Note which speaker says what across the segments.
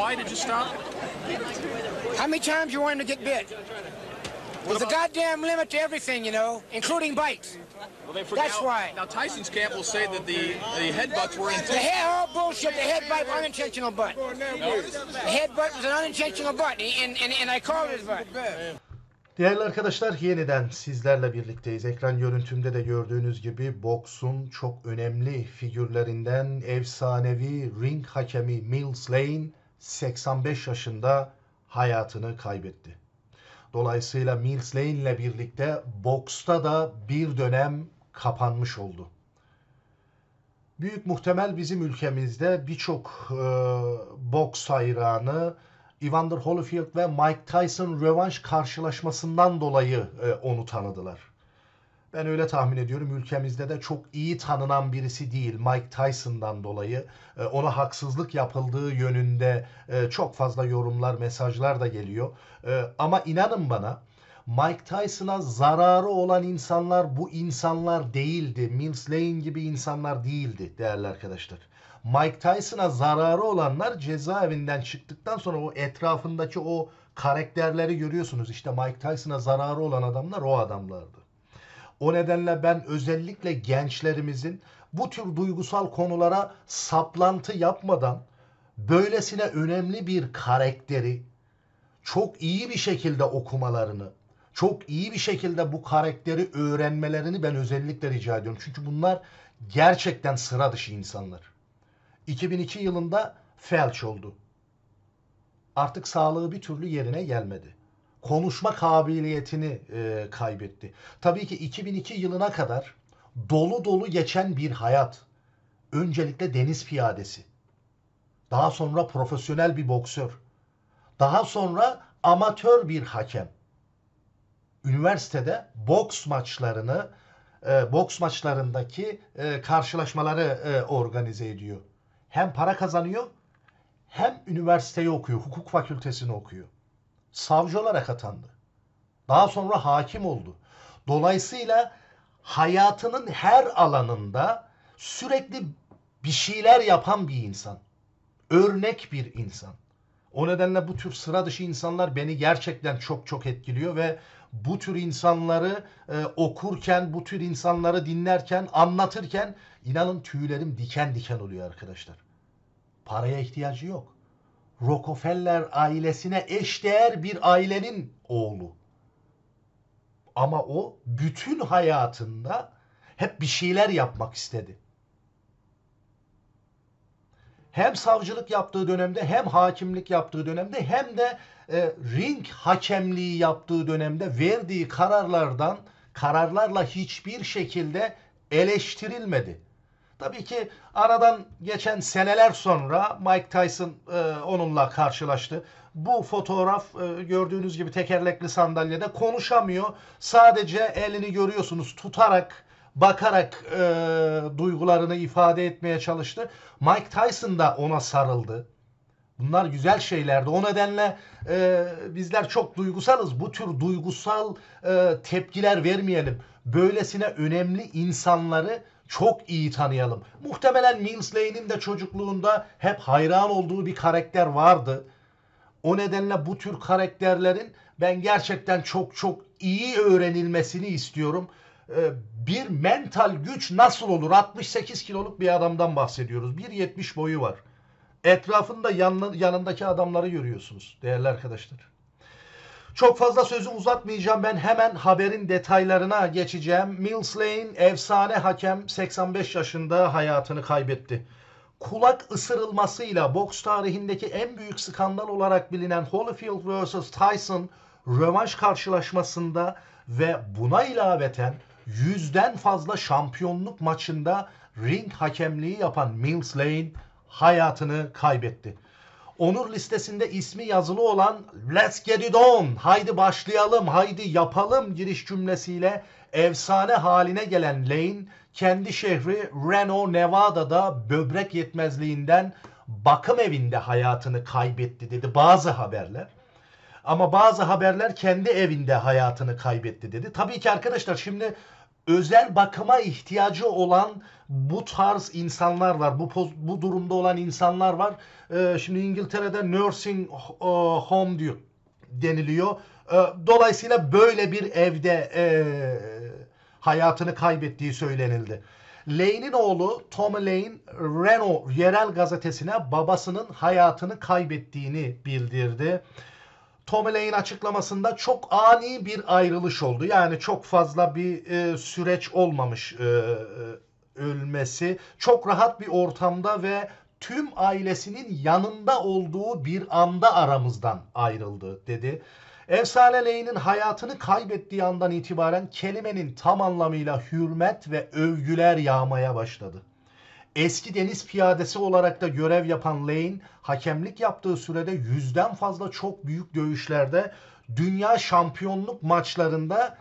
Speaker 1: Why did you stop?
Speaker 2: How many times you want him to get bit? There's a goddamn limit to everything, you know, including bites.
Speaker 1: Well, they
Speaker 2: That's
Speaker 1: now,
Speaker 2: why.
Speaker 1: Now Tyson's camp will say that the the headbutts were
Speaker 2: The
Speaker 1: intentional.
Speaker 2: head, all bullshit. The head bite was unintentional butt. The head butt was an unintentional butt, and, and, and I called it butt.
Speaker 3: Değerli arkadaşlar yeniden sizlerle birlikteyiz. Ekran görüntümde de gördüğünüz gibi boksun çok önemli figürlerinden efsanevi ring hakemi Mills Lane 85 yaşında hayatını kaybetti. Dolayısıyla Mills Lane ile birlikte boksta da bir dönem kapanmış oldu. Büyük muhtemel bizim ülkemizde birçok e, boks hayranı Evander Holyfield ve Mike Tyson rövanş karşılaşmasından dolayı e, onu tanıdılar. Ben öyle tahmin ediyorum ülkemizde de çok iyi tanınan birisi değil Mike Tyson'dan dolayı. E, ona haksızlık yapıldığı yönünde e, çok fazla yorumlar, mesajlar da geliyor. E, ama inanın bana Mike Tyson'a zararı olan insanlar bu insanlar değildi. Mills Lane gibi insanlar değildi değerli arkadaşlar. Mike Tyson'a zararı olanlar cezaevinden çıktıktan sonra o etrafındaki o karakterleri görüyorsunuz. İşte Mike Tyson'a zararı olan adamlar o adamlardı. O nedenle ben özellikle gençlerimizin bu tür duygusal konulara saplantı yapmadan böylesine önemli bir karakteri çok iyi bir şekilde okumalarını, çok iyi bir şekilde bu karakteri öğrenmelerini ben özellikle rica ediyorum. Çünkü bunlar gerçekten sıra dışı insanlar. 2002 yılında felç oldu. Artık sağlığı bir türlü yerine gelmedi. Konuşma kabiliyetini e, kaybetti. Tabii ki 2002 yılına kadar dolu dolu geçen bir hayat. Öncelikle deniz piyadesi. Daha sonra profesyonel bir boksör. Daha sonra amatör bir hakem. Üniversitede boks maçlarını, e, boks maçlarındaki e, karşılaşmaları e, organize ediyor. Hem para kazanıyor, hem üniversiteyi okuyor, hukuk fakültesini okuyor. Savcı olarak atandı. Daha sonra hakim oldu. Dolayısıyla hayatının her alanında sürekli bir şeyler yapan bir insan. Örnek bir insan. O nedenle bu tür sıra dışı insanlar beni gerçekten çok çok etkiliyor ve bu tür insanları e, okurken, bu tür insanları dinlerken, anlatırken inanın tüylerim diken diken oluyor arkadaşlar. Paraya ihtiyacı yok. Rockefeller ailesine eşdeğer bir ailenin oğlu. Ama o bütün hayatında hep bir şeyler yapmak istedi hem savcılık yaptığı dönemde hem hakimlik yaptığı dönemde hem de e, ring hakemliği yaptığı dönemde verdiği kararlardan kararlarla hiçbir şekilde eleştirilmedi. Tabii ki aradan geçen seneler sonra Mike Tyson e, onunla karşılaştı. Bu fotoğraf e, gördüğünüz gibi tekerlekli sandalyede konuşamıyor. Sadece elini görüyorsunuz tutarak bakarak e, duygularını ifade etmeye çalıştı. Mike Tyson da ona sarıldı. Bunlar güzel şeylerdi. O nedenle e, bizler çok duygusalız. Bu tür duygusal e, tepkiler vermeyelim. Böylesine önemli insanları çok iyi tanıyalım. Muhtemelen Mills Lane'in de çocukluğunda hep hayran olduğu bir karakter vardı. O nedenle bu tür karakterlerin ben gerçekten çok çok iyi öğrenilmesini istiyorum. Ee, Bir mental güç nasıl olur? 68 kiloluk bir adamdan bahsediyoruz. 1.70 boyu var. Etrafında yanındaki adamları görüyorsunuz değerli arkadaşlar. Çok fazla sözü uzatmayacağım. Ben hemen haberin detaylarına geçeceğim. Mills Lane efsane hakem 85 yaşında hayatını kaybetti. Kulak ısırılmasıyla boks tarihindeki en büyük skandal olarak bilinen Holyfield vs. Tyson rövanş karşılaşmasında ve buna ilaveten yüzden fazla şampiyonluk maçında ring hakemliği yapan Mills Lane hayatını kaybetti. Onur listesinde ismi yazılı olan Let's Get It On, haydi başlayalım, haydi yapalım giriş cümlesiyle efsane haline gelen Lane, kendi şehri Reno, Nevada'da böbrek yetmezliğinden bakım evinde hayatını kaybetti dedi bazı haberler. Ama bazı haberler kendi evinde hayatını kaybetti dedi. Tabii ki arkadaşlar şimdi özel bakıma ihtiyacı olan bu tarz insanlar var. Bu bu durumda olan insanlar var. Ee, şimdi İngiltere'de nursing e, home diyor deniliyor. Ee, dolayısıyla böyle bir evde e, hayatını kaybettiği söylenildi. Lane'in oğlu Tom Lane, Renault yerel gazetesine babasının hayatını kaybettiğini bildirdi. Lane açıklamasında çok ani bir ayrılış oldu. Yani çok fazla bir e, süreç olmamış e, e, ölmesi. Çok rahat bir ortamda ve tüm ailesinin yanında olduğu bir anda aramızdan ayrıldı dedi. Efsane Lane'in hayatını kaybettiği andan itibaren kelimenin tam anlamıyla hürmet ve övgüler yağmaya başladı. Eski deniz piyadesi olarak da görev yapan Lane, hakemlik yaptığı sürede yüzden fazla çok büyük dövüşlerde dünya şampiyonluk maçlarında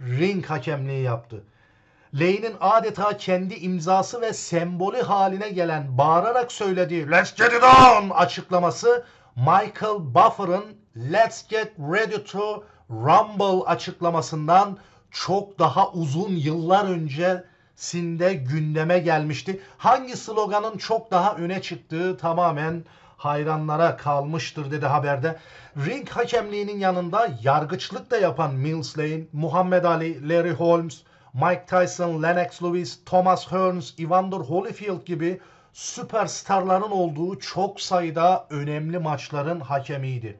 Speaker 3: ring hakemliği yaptı. Lane'in adeta kendi imzası ve sembolü haline gelen bağırarak söylediği Let's get it on açıklaması Michael Buffer'ın Let's get ready to rumble açıklamasından çok daha uzun yıllar öncesinde gündeme gelmişti. Hangi sloganın çok daha öne çıktığı tamamen hayranlara kalmıştır dedi haberde. Ring hakemliğinin yanında yargıçlık da yapan Mills Lane, Muhammed Ali, Larry Holmes, Mike Tyson, Lennox Lewis, Thomas Hearns, Evander Holyfield gibi süperstarların olduğu çok sayıda önemli maçların hakemiydi.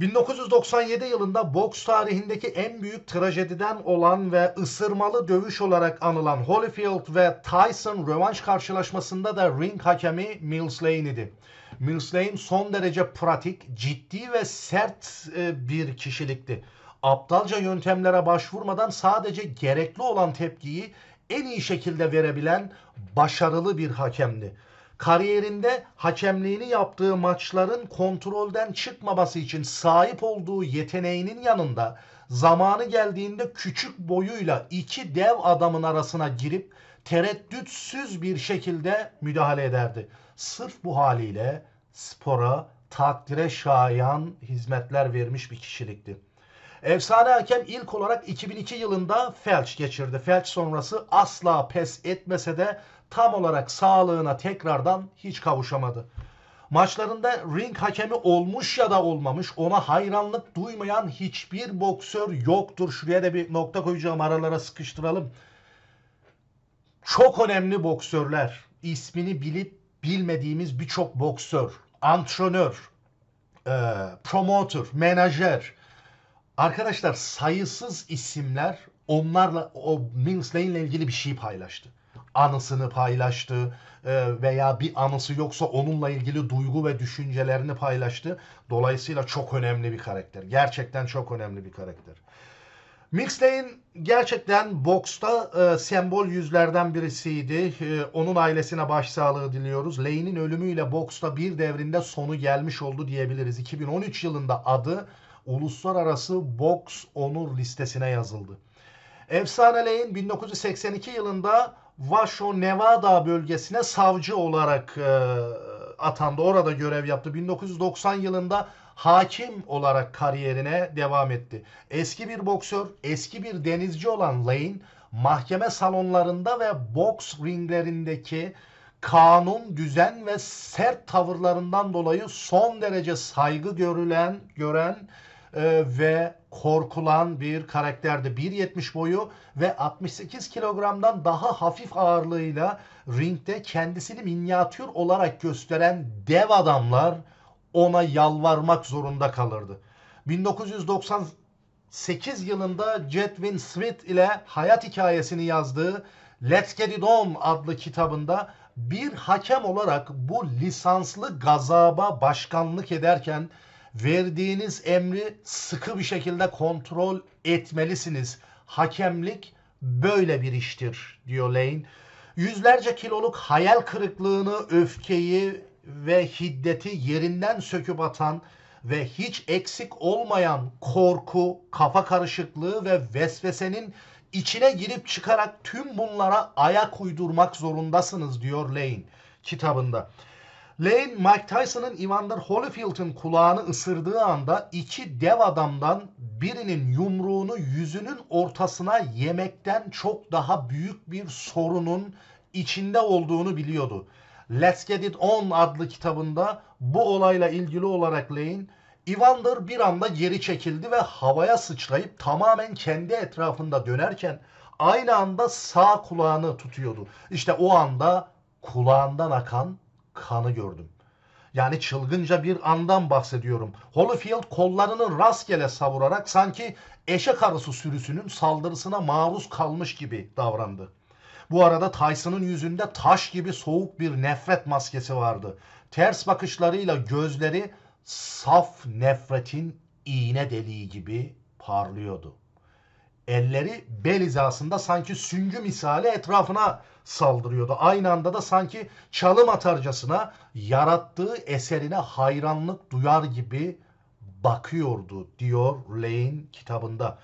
Speaker 3: 1997 yılında boks tarihindeki en büyük trajediden olan ve ısırmalı dövüş olarak anılan Holyfield ve Tyson rövanş karşılaşmasında da ring hakemi Mills Lane idi. Mills Lane son derece pratik, ciddi ve sert e, bir kişilikti. Aptalca yöntemlere başvurmadan sadece gerekli olan tepkiyi en iyi şekilde verebilen başarılı bir hakemdi. Kariyerinde hakemliğini yaptığı maçların kontrolden çıkmaması için sahip olduğu yeteneğinin yanında zamanı geldiğinde küçük boyuyla iki dev adamın arasına girip tereddütsüz bir şekilde müdahale ederdi. Sırf bu haliyle spora takdire şayan hizmetler vermiş bir kişilikti. Efsane hakem ilk olarak 2002 yılında felç geçirdi. Felç sonrası asla pes etmese de tam olarak sağlığına tekrardan hiç kavuşamadı. Maçlarında ring hakemi olmuş ya da olmamış ona hayranlık duymayan hiçbir boksör yoktur. Şuraya da bir nokta koyacağım aralara sıkıştıralım. Çok önemli boksörler, ismini bilip bilmediğimiz birçok boksör, antrenör, e, promotör, menajer, Arkadaşlar sayısız isimler onlarla o Mills Lane ile ilgili bir şey paylaştı. Anısını paylaştı e, veya bir anısı yoksa onunla ilgili duygu ve düşüncelerini paylaştı. Dolayısıyla çok önemli bir karakter. Gerçekten çok önemli bir karakter. Lane gerçekten boksta e, sembol yüzlerden birisiydi. E, onun ailesine başsağlığı diliyoruz. Lane'in ölümüyle boksta bir devrinde sonu gelmiş oldu diyebiliriz. 2013 yılında adı uluslararası boks onur listesine yazıldı. Efsane Lane 1982 yılında Washoe, Nevada bölgesine savcı olarak e, atandı. Orada görev yaptı. 1990 yılında hakim olarak kariyerine devam etti. Eski bir boksör, eski bir denizci olan Lane, mahkeme salonlarında ve boks ringlerindeki kanun, düzen ve sert tavırlarından dolayı son derece saygı görülen, gören e, ve korkulan bir karakterdi. 1.70 boyu ve 68 kilogramdan daha hafif ağırlığıyla ringde kendisini minyatür olarak gösteren dev adamlar ona yalvarmak zorunda kalırdı. 1998 yılında Jetwin Smith ile hayat hikayesini yazdığı Let's Get It On adlı kitabında bir hakem olarak bu lisanslı gazaba başkanlık ederken verdiğiniz emri sıkı bir şekilde kontrol etmelisiniz. Hakemlik böyle bir iştir diyor Lane. Yüzlerce kiloluk hayal kırıklığını, öfkeyi ve hiddeti yerinden söküp atan ve hiç eksik olmayan korku, kafa karışıklığı ve vesvesenin içine girip çıkarak tüm bunlara ayak uydurmak zorundasınız diyor Lane kitabında. Lane, Mike Tyson'ın Evander Holyfield'ın kulağını ısırdığı anda iki dev adamdan birinin yumruğunu yüzünün ortasına yemekten çok daha büyük bir sorunun içinde olduğunu biliyordu. Let's Get It On adlı kitabında bu olayla ilgili olarak Lane, Evander bir anda geri çekildi ve havaya sıçrayıp tamamen kendi etrafında dönerken aynı anda sağ kulağını tutuyordu. İşte o anda kulağından akan kanı gördüm. Yani çılgınca bir andan bahsediyorum. Holyfield kollarını rastgele savurarak sanki eşek arısı sürüsünün saldırısına maruz kalmış gibi davrandı. Bu arada Tyson'ın yüzünde taş gibi soğuk bir nefret maskesi vardı. Ters bakışlarıyla gözleri saf nefretin iğne deliği gibi parlıyordu. Elleri bel hizasında sanki süngü misali etrafına saldırıyordu. Aynı anda da sanki çalım atarcasına yarattığı eserine hayranlık duyar gibi bakıyordu diyor Lane kitabında.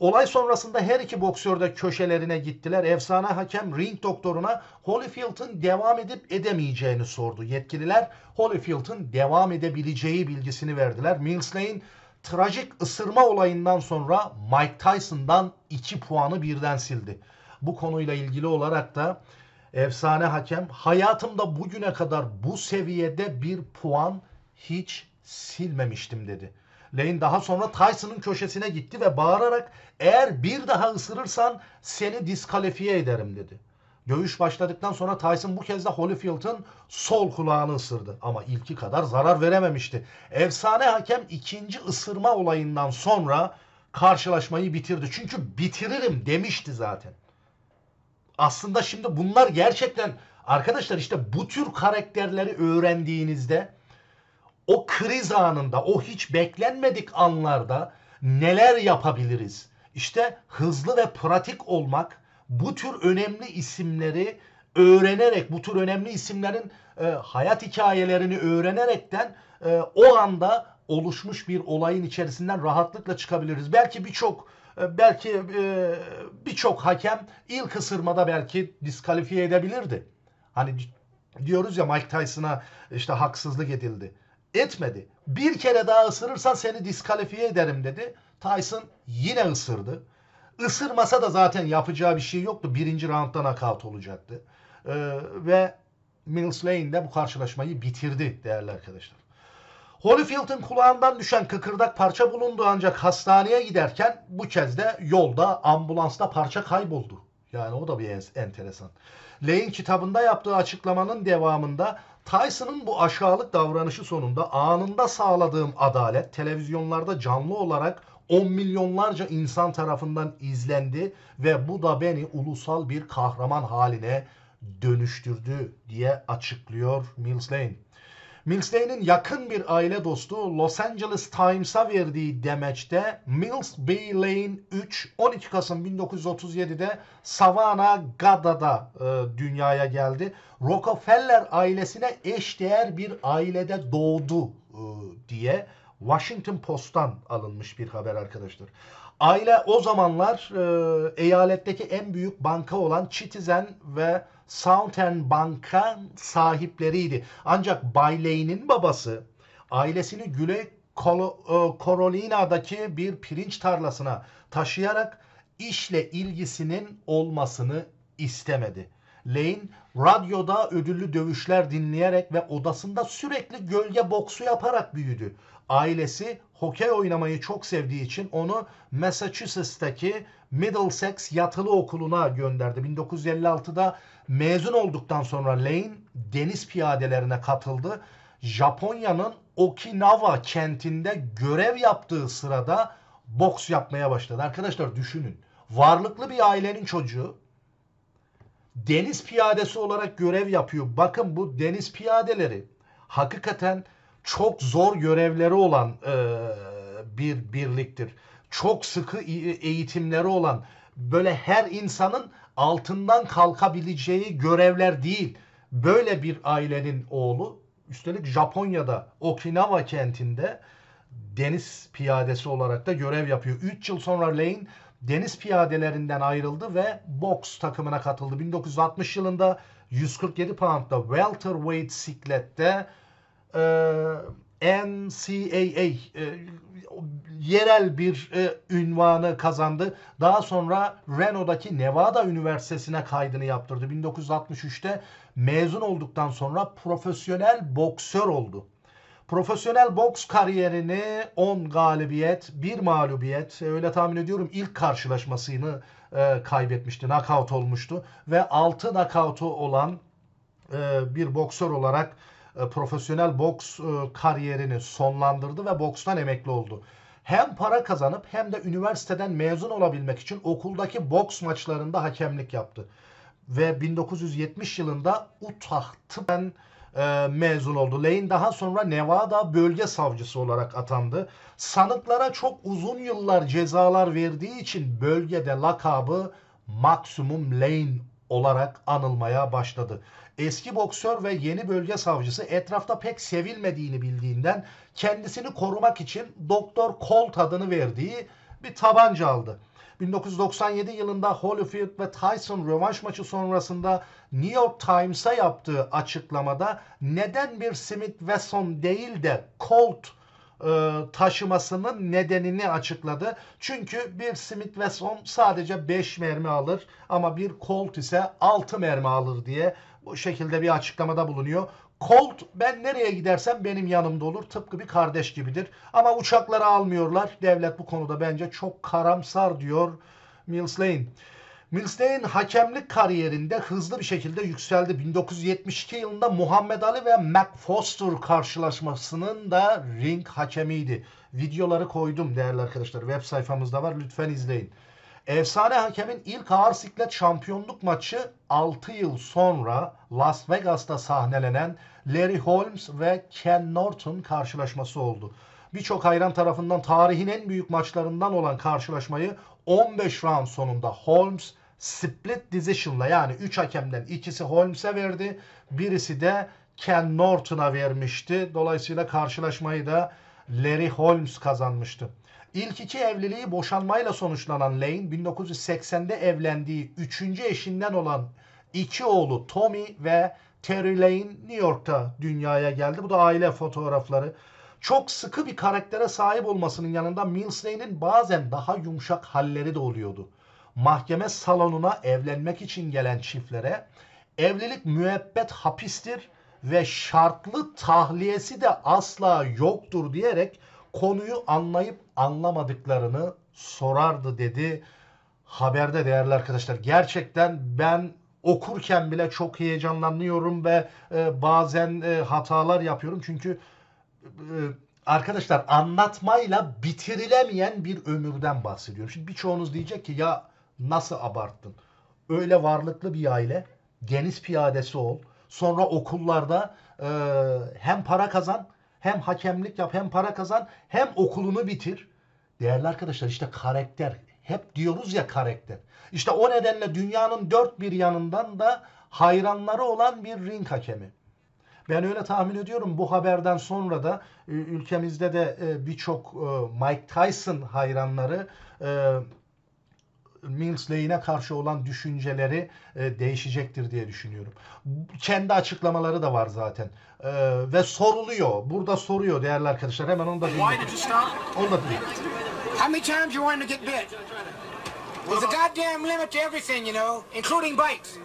Speaker 3: Olay sonrasında her iki boksör de köşelerine gittiler. Efsane hakem ring doktoruna Holyfield'ın devam edip edemeyeceğini sordu. Yetkililer Holyfield'ın devam edebileceği bilgisini verdiler. Mills Lane trajik ısırma olayından sonra Mike Tyson'dan 2 puanı birden sildi. Bu konuyla ilgili olarak da efsane hakem hayatımda bugüne kadar bu seviyede bir puan hiç silmemiştim dedi. Lane daha sonra Tyson'ın köşesine gitti ve bağırarak eğer bir daha ısırırsan seni diskalifiye ederim dedi. Dövüş başladıktan sonra Tyson bu kez de Holyfield'ın sol kulağını ısırdı. Ama ilki kadar zarar verememişti. Efsane hakem ikinci ısırma olayından sonra karşılaşmayı bitirdi. Çünkü bitiririm demişti zaten. Aslında şimdi bunlar gerçekten arkadaşlar işte bu tür karakterleri öğrendiğinizde o kriz anında, o hiç beklenmedik anlarda neler yapabiliriz? İşte hızlı ve pratik olmak, bu tür önemli isimleri öğrenerek, bu tür önemli isimlerin e, hayat hikayelerini öğrenerekten e, o anda oluşmuş bir olayın içerisinden rahatlıkla çıkabiliriz. Belki birçok e, belki e, birçok hakem ilk ısırmada belki diskalifiye edebilirdi. Hani diyoruz ya Mike Tyson'a işte haksızlık edildi. Etmedi. Bir kere daha ısırırsan seni diskalifiye ederim dedi. Tyson yine ısırdı. Isırmasa da zaten yapacağı bir şey yoktu. Birinci roundda knockout olacaktı. Ee, ve Mills Lane de bu karşılaşmayı bitirdi değerli arkadaşlar. Holyfield'ın kulağından düşen kıkırdak parça bulundu ancak hastaneye giderken bu kez de yolda ambulansta parça kayboldu. Yani o da bir en- enteresan. Lane kitabında yaptığı açıklamanın devamında Tyson'ın bu aşağılık davranışı sonunda anında sağladığım adalet televizyonlarda canlı olarak 10 milyonlarca insan tarafından izlendi ve bu da beni ulusal bir kahraman haline dönüştürdü diye açıklıyor Mills Lane. Mills Lane'in yakın bir aile dostu Los Angeles Times'a verdiği demeçte Mills B. Lane 3 12 Kasım 1937'de Savannah, Gada'da e, dünyaya geldi. Rockefeller ailesine eşdeğer bir ailede doğdu e, diye Washington Post'tan alınmış bir haber arkadaşlar. Aile o zamanlar e, eyaletteki en büyük banka olan Citizen ve Southern Bank'a sahipleriydi. Ancak Bay Lane'in babası ailesini Güney Colo- e, Carolina'daki bir pirinç tarlasına taşıyarak işle ilgisinin olmasını istemedi. Lane radyoda ödüllü dövüşler dinleyerek ve odasında sürekli gölge boksu yaparak büyüdü. Ailesi hokey oynamayı çok sevdiği için onu Massachusetts'taki Middlesex Yatılı Okulu'na gönderdi. 1956'da mezun olduktan sonra Lane deniz piyadelerine katıldı. Japonya'nın Okinawa kentinde görev yaptığı sırada boks yapmaya başladı. Arkadaşlar düşünün. Varlıklı bir ailenin çocuğu deniz piyadesi olarak görev yapıyor. Bakın bu deniz piyadeleri hakikaten çok zor görevleri olan e, bir birliktir. Çok sıkı eğitimleri olan böyle her insanın altından kalkabileceği görevler değil. Böyle bir ailenin oğlu üstelik Japonya'da Okinawa kentinde deniz piyadesi olarak da görev yapıyor. 3 yıl sonra Lane deniz piyadelerinden ayrıldı ve boks takımına katıldı. 1960 yılında 147 pound'da welterweight siklette e, NCAA e, yerel bir e, ünvanı kazandı. Daha sonra Reno'daki Nevada Üniversitesi'ne kaydını yaptırdı. 1963'te mezun olduktan sonra profesyonel boksör oldu. Profesyonel boks kariyerini 10 galibiyet, 1 mağlubiyet, e, öyle tahmin ediyorum ilk karşılaşmasını e, kaybetmişti. Knockout olmuştu ve 6 knockout'u olan e, bir boksör olarak e, profesyonel boks e, kariyerini sonlandırdı ve bokstan emekli oldu. Hem para kazanıp hem de üniversiteden mezun olabilmek için okuldaki boks maçlarında hakemlik yaptı. Ve 1970 yılında Utah tıpen e, mezun oldu. Lane daha sonra Nevada bölge savcısı olarak atandı. Sanıklara çok uzun yıllar cezalar verdiği için bölgede lakabı Maximum Lane olarak anılmaya başladı. Eski boksör ve yeni bölge savcısı etrafta pek sevilmediğini bildiğinden kendisini korumak için Doktor Colt adını verdiği bir tabanca aldı. 1997 yılında Holyfield ve Tyson rövanş maçı sonrasında New York Times'a yaptığı açıklamada neden bir Smith Wesson değil de Colt e, taşımasının nedenini açıkladı. Çünkü bir Smith Wesson sadece 5 mermi alır ama bir Colt ise 6 mermi alır diye bu şekilde bir açıklamada bulunuyor. Colt ben nereye gidersem benim yanımda olur. Tıpkı bir kardeş gibidir. Ama uçakları almıyorlar. Devlet bu konuda bence çok karamsar diyor Mills Lane. Lane hakemlik kariyerinde hızlı bir şekilde yükseldi. 1972 yılında Muhammed Ali ve Mac Foster karşılaşmasının da ring hakemiydi. Videoları koydum değerli arkadaşlar. Web sayfamızda var. Lütfen izleyin. Efsane hakemin ilk ağır siklet şampiyonluk maçı 6 yıl sonra Las Vegas'ta sahnelenen Larry Holmes ve Ken Norton karşılaşması oldu. Birçok hayran tarafından tarihin en büyük maçlarından olan karşılaşmayı 15 round sonunda Holmes split decision'la yani 3 hakemden ikisi Holmes'e verdi. Birisi de Ken Norton'a vermişti. Dolayısıyla karşılaşmayı da Larry Holmes kazanmıştı. İlk iki evliliği boşanmayla sonuçlanan Lane 1980'de evlendiği üçüncü eşinden olan iki oğlu Tommy ve Terry Lane New York'ta dünyaya geldi. Bu da aile fotoğrafları. Çok sıkı bir karaktere sahip olmasının yanında Mills Lane'in bazen daha yumuşak halleri de oluyordu. Mahkeme salonuna evlenmek için gelen çiftlere evlilik müebbet hapistir ve şartlı tahliyesi de asla yoktur diyerek konuyu anlayıp anlamadıklarını sorardı dedi haberde değerli arkadaşlar. Gerçekten ben okurken bile çok heyecanlanıyorum ve e, bazen e, hatalar yapıyorum. Çünkü e, arkadaşlar anlatmayla bitirilemeyen bir ömürden bahsediyorum. Şimdi birçoğunuz diyecek ki ya nasıl abarttın? Öyle varlıklı bir aile, deniz piyadesi ol. Sonra okullarda e, hem para kazan, hem hakemlik yap, hem para kazan, hem okulunu bitir. Değerli arkadaşlar işte karakter. Hep diyoruz ya karakter. İşte o nedenle dünyanın dört bir yanından da hayranları olan bir ring hakemi. Ben öyle tahmin ediyorum bu haberden sonra da e, ülkemizde de e, birçok e, Mike Tyson hayranları Mills Lane'e karşı olan düşünceleri e, değişecektir diye düşünüyorum. Kendi açıklamaları da var zaten. E, ve soruluyor. Burada soruyor değerli arkadaşlar. Hemen onu da
Speaker 1: Why
Speaker 3: dinleyelim.
Speaker 1: did you stop?
Speaker 3: Onu da dinleyelim.
Speaker 2: How many times you wanted to get bit? There's a goddamn limit to everything, you know, including bites.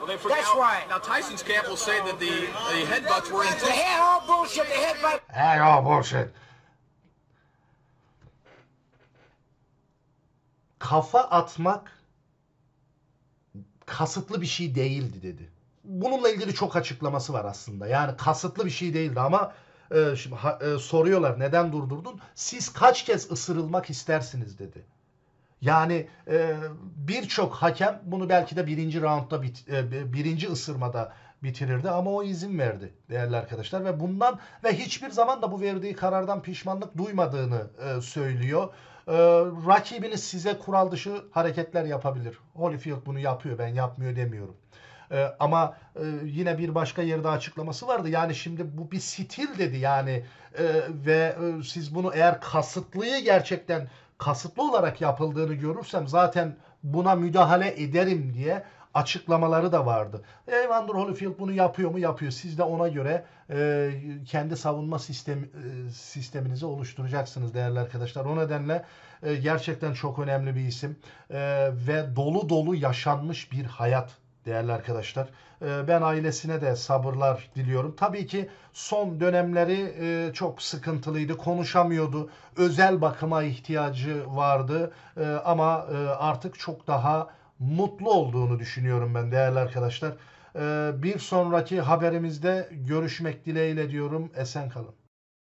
Speaker 1: Well, they.
Speaker 2: That's why.
Speaker 1: Now Tyson's camp will say that the the headbutts were
Speaker 2: The
Speaker 1: intentional.
Speaker 2: head all bullshit, the head bite.
Speaker 3: Hey oh bullshit. Kafa atmak kasıtlı bir şey değildi dedi. Bununla ilgili çok açıklaması var aslında. Yani kasıtlı bir şey değildi ama e, şimdi ha- e, soruyorlar neden durdurdun? Siz kaç kez ısırılmak istersiniz dedi. Yani e, birçok hakem bunu belki de birinci roundda bit, e, birinci ısırmada bitirirdi ama o izin verdi değerli arkadaşlar ve bundan ve hiçbir zaman da bu verdiği karardan pişmanlık duymadığını e, söylüyor. E, rakibiniz size kural dışı hareketler yapabilir. Holyfield bunu yapıyor ben yapmıyor demiyorum. E, ama e, yine bir başka yerde açıklaması vardı. Yani şimdi bu bir stil dedi yani e, ve e, siz bunu eğer kasıtlıyı gerçekten kasıtlı olarak yapıldığını görürsem zaten buna müdahale ederim diye açıklamaları da vardı. Evander Holyfield bunu yapıyor mu? Yapıyor. Siz de ona göre e, kendi savunma sistemi, e, sisteminizi oluşturacaksınız değerli arkadaşlar. O nedenle e, gerçekten çok önemli bir isim E, ve dolu dolu yaşanmış bir hayat değerli arkadaşlar. E, ben ailesine de sabırlar diliyorum. Tabii ki son dönemleri e, çok sıkıntılıydı. Konuşamıyordu. Özel bakıma ihtiyacı vardı. E, ama artık çok daha mutlu olduğunu düşünüyorum ben değerli arkadaşlar. E, bir sonraki haberimizde görüşmek dileğiyle diyorum. Esen kalın.